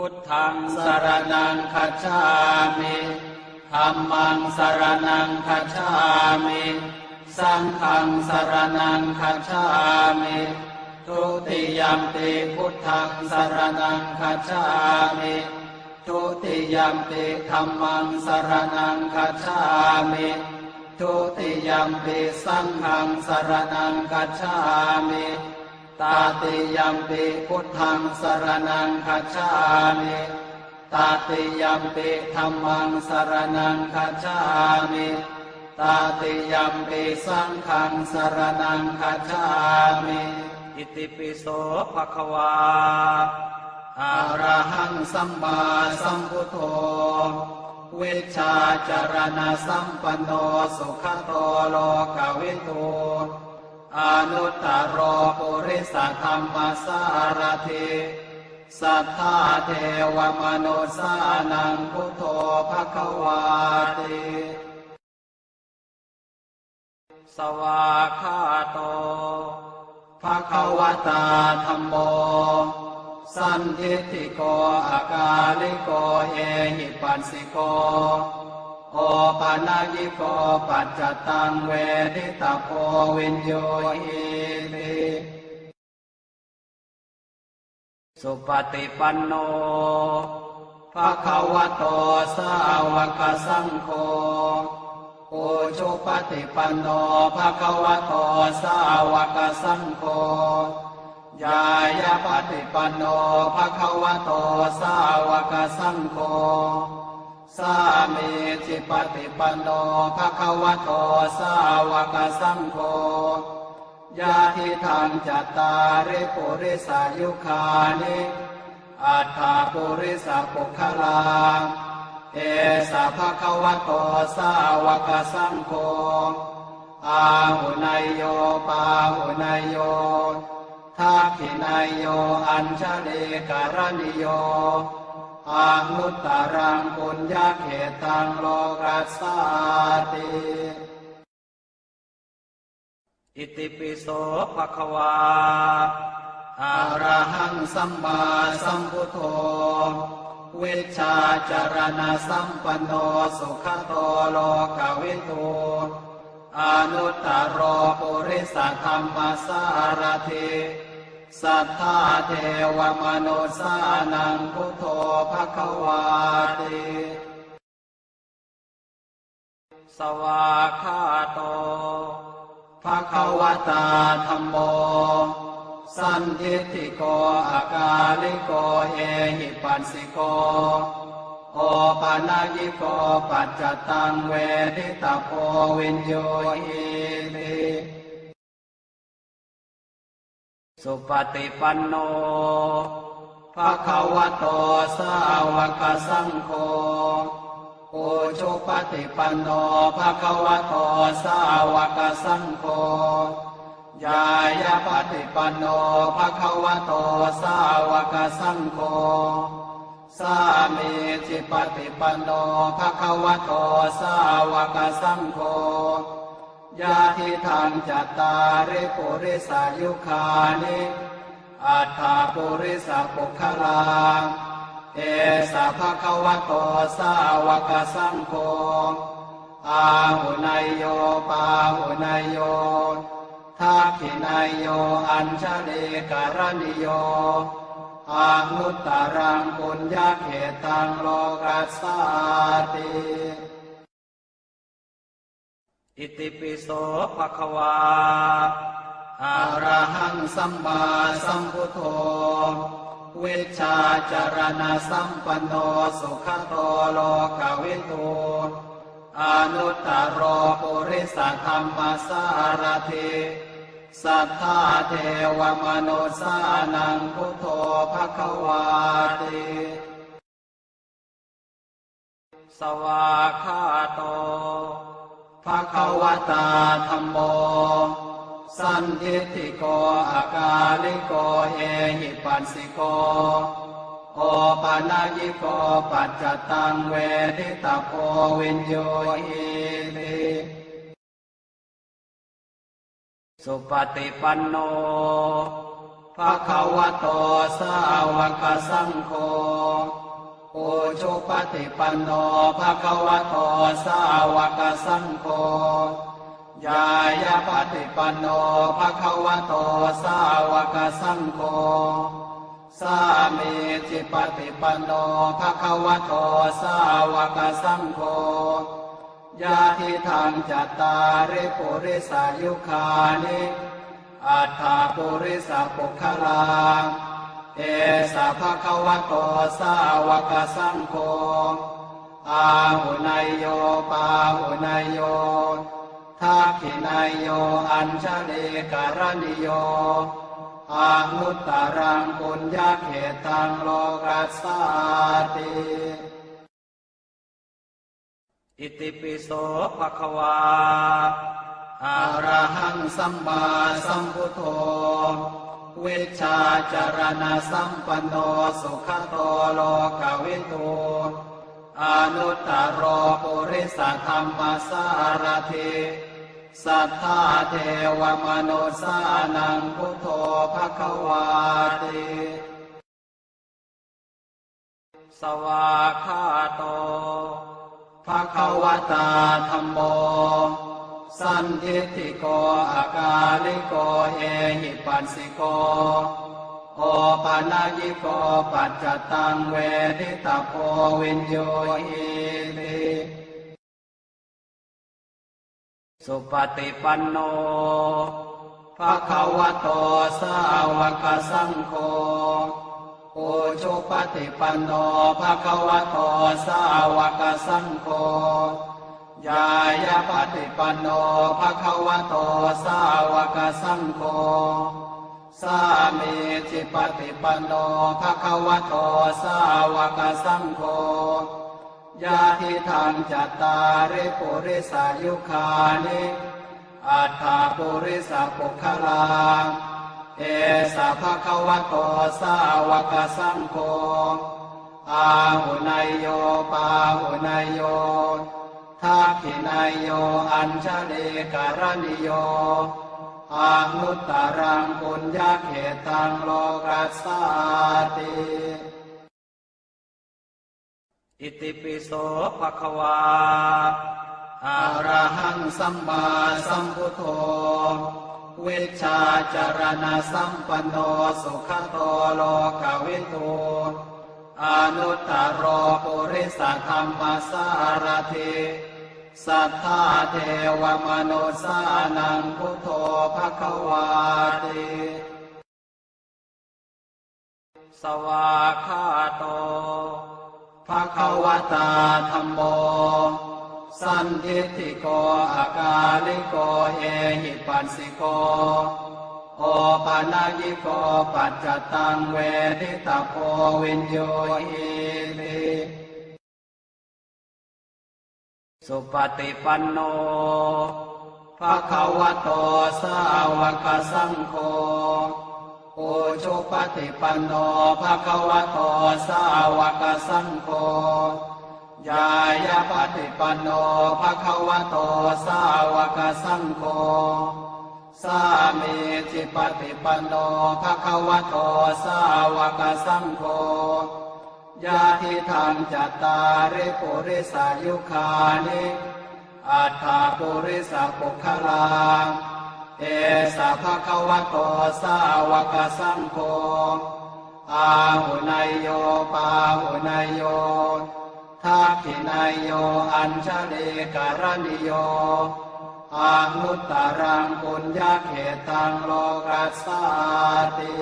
พุทธังสรนังคัจฉามิธัมมังสรนังคัจฉามิสังฆังสรนังคัจฉามิทุติยมปิพุทธังสรนังคัจฉามิทุติยมปิธัมมังสรนังคัจฉามิทุติยมปิสังฆังสรนังคัจฉามิ ตาติยัมปิพุทธังสรนังคัจฉามิตาติยัมปิธรรมังสรนังคัจฉามิตาติยัมปิสังฆังสรนังคัจฉามิอิติปิโสภะคะวาอะระหังสัมมาสัมพุทโธเวชาจารณะสัมปันโนสุขโตโลกวิทู อนุตตรโปุริสธรรมสารถิสัทธาเทวมนุสานังพุทโธภควาติสวาคาโตภะคะวตาธรรมโม สันทิฏฐิโกอากาลิโกเอหิปัสสิโก ยิโกปัจจตังเวทิตาโพวินโยหิติสุปฏิปันโนภะคะวะโตสาวกสังโฆโอชุปฏิปันโนภะคะวะโตสาวกสังโฆยายาปฏิปันโนภะคะวะโตสาวกสังโฆ สามีจิปฏิปันโนภะคะวะโตสาวกสังโฆยาทิทางจัตตาริปุริสายุคานิอัฏฐาปุริสปุคลาเอสะภะคะวะโตสาวกสังโฆอาหุนายโยปาหุนายโยทักขินายโย อัญชลีการณิโย อานุตตรังปุญญาเขตังโลกัสสาติอิติปิโสภะคะวาอะระหังสัมมาสัมพุทโธเวชาจารณะสัมปันโนสุขโตโลกวิทูอนุตตรโรปุริสธรรมสารถิ สัทธาเทวมนุสานังพุทโธภะคะวาติสวาคาโตภะคะวตาธรรมโม สันทิฏฐิโกอากาลิโกเอหิปัสสิโกโอปานายิโกปัจจตังเวทิตาโพวินโยหิติ สุปฏิปันโนภะคะวะโตสาวกสังโฆโอชุปฏิปันโนภะคะวะโตสาวกสังโฆยายาปฏิปันโนภะคะวะโตสาวกสังโฆสามีจิปฏิปันโนภะคะวะโตสาวกสังโฆ ยาทิทางจัตตาริปุริสายุคานิอัฏฐาปุริสปุคลาเอสะภะคะวะโตสาวกสังโฆอาหุนายโยปาหุนายโยทักขินายโยอัญชลีการณิโยอานุตตรังปุญญาเขตังโลกัสสาติ อิติปิโสภะคะวาอะระหังสัมมาสัมพุทโธเวชาจารณะสัมปันโนสุขโตโลกวิทูอนุตตรโปุริสธรรมสารถิสัทธาเทวมนุสานังพุทโธภคะวาติสวาคาโต ภะคะวตาธรรมโม สันทิโกอากาลิโกเอหิปัสสิโกโอปานายิโกปัจจตังเวทิตาโพวินโยหิติสุปฏิปันโนภะคะวะโตสาวกสังโฆ โอชุปฏิปันโนภะคะวะโตสาวกสังโฆยายาปฏิปันโนภะคะวะโตสาวกสังโฆสามีจิปฏิปันโนภะคะวะโตสาวกสังโฆญาติทางจัตตาริปุริสายุคานิอัฏฐาปุริสปุคลา เอสะภะคะวะโตสาวกสังโฆอาหุนายโยปาหุนายโยทักขินายโยอัญชลีการณิโยอานุตตรังปุญญาเขตังโลกัสสาติอิติปิโสภะคะวาอะระหังสัมมาสัมพุทโธ วชชาจารณะสัมปันโนสุขโตโลกวิทูอนุตตรโรปุริสธรรมสารถิสัทธาเทวมนุสานังพุทโธภควาติสวาคาโตภควตาธัมโม สันทิฏฐิโกอากาลิโกเอหิปัสสิโก โอปานายิโกปัจจตังเวทิตาโพวินโยหิติสุปฏิปันโนภะคะวะโตสาวกสังโฆโอชุปฏิปันโนภะคะวะโตสาวกสังโฆ ยายาปฏิปันโนภะคะวะโตสาวกสังโฆสามีจิปฏิปันโนภะคะวะโตสาวกสังโฆญาติทางจัตตาริปุริสายุคานิอัฏฐาปุริสปุคลาเอสะภะคะวะโตสาวกสังโฆอาหุนายโยปาหุนายโย ทักขินายโยอัญชลีการณิโยอานุตตรังปุญญาเขตังโลกัสสาติอิติปิโสภะคะวาอะระหังสัมมาสัมพุทโธเวชชาจารณะสัมปันโนสุขโตโลกวิทูอนุตตรโรป ริสธรรมสารถิสัทธาเทวมนุสานังพุทโธภะคะวาติสวาคาโตภะคะวตาธัมโม สันทิฏฐิโกอากาลิโกเอหิปัสสิโก โอปานายิโกปัจจตังเวทิตาโพวินโยหิ สุปฏิปันโนภะคะวะโตสาวกสังโฆโอชุปฏิปันโนภะคะวะโตสาวกสังโฆยายาปฏิปันโนภะคะวะโตสาวกสังโฆสามีจิปฏิปันโนภะคะวะโตสาวกสังโฆ ญาติทางจัตตาริปุริสายุคานิอัฏฐาปุริสปุคลาเอสะภะคะวะโตสาวกสังโฆอาหุนายโยปาหุนายโยทักขินายโยอัญชลีการณิโยอานุตตรังปุญญาเขตังโลกัสสาติ